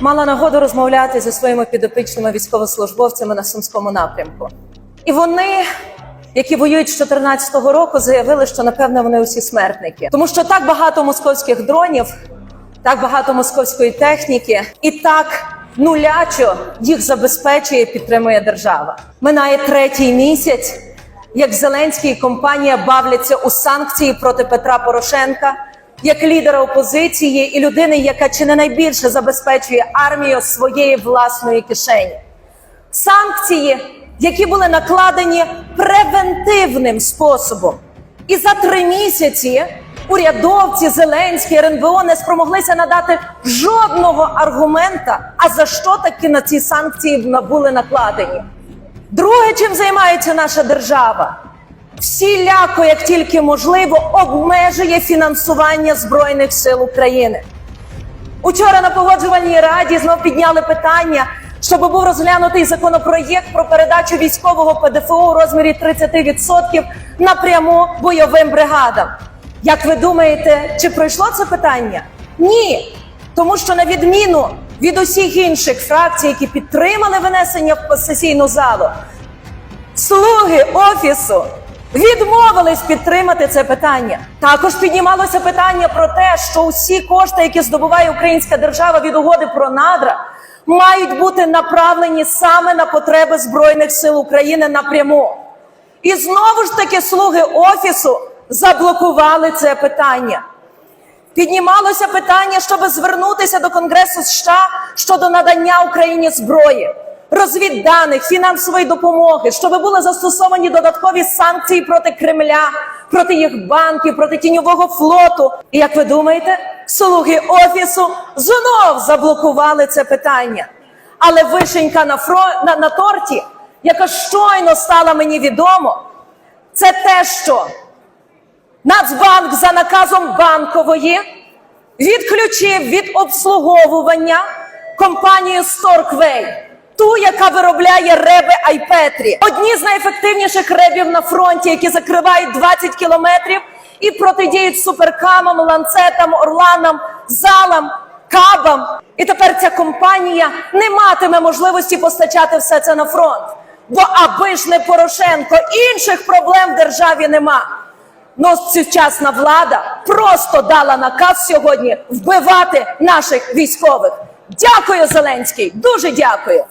мала нагоду розмовляти зі своїми підопічними військовослужбовцями на сумському напрямку. І вони, які воюють з 2014 року, заявили, що напевно вони усі смертники, тому що так багато московських дронів, так багато московської техніки, і так нулячо їх забезпечує, і підтримує держава. Минає третій місяць, як Зеленський і компанія бавляться у санкції проти Петра Порошенка як лідера опозиції і людини, яка чи не найбільше забезпечує армію своєї власної кишені. Санкції, які були накладені превентивним способом, і за три місяці урядовці Зеленський РНБО не спромоглися надати жодного аргумента, а за що таки на ці санкції були накладені. Друге, чим займається наша держава, всіляко, як тільки можливо, обмежує фінансування Збройних сил України. Учора на погоджувальній раді знов підняли питання, щоб був розглянутий законопроєкт про передачу військового ПДФО у розмірі 30% напряму бойовим бригадам. Як ви думаєте, чи пройшло це питання? Ні. Тому що на відміну від усіх інших фракцій, які підтримали винесення в сесійну залу, слуги офісу відмовились підтримати це питання. Також піднімалося питання про те, що усі кошти, які здобуває українська держава від угоди про надра, мають бути направлені саме на потреби збройних сил України напряму. І знову ж таки слуги офісу заблокували це питання. Піднімалося питання, щоб звернутися до Конгресу США щодо надання Україні зброї, розвідданих, фінансової допомоги, щоб були застосовані додаткові санкції проти Кремля, проти їх банків, проти тіньового флоту. І як ви думаєте, слуги офісу знов заблокували це питання. Але вишенька на, фро... на, на торті, яка щойно стала мені відомо, це те, що Нацбанк за наказом банкової відключив від обслуговування компанію Storkway, ту, яка виробляє реби Айпетрі. Одні з найефективніших ребів на фронті, які закривають 20 кілометрів і протидіють суперкамам, ланцетам, орланам, залам, кабам. І тепер ця компанія не матиме можливості постачати все це на фронт. Бо аби ж не Порошенко, інших проблем в державі нема. Но сучасна влада просто дала наказ сьогодні вбивати наших військових. Дякую, Зеленський. Дуже дякую.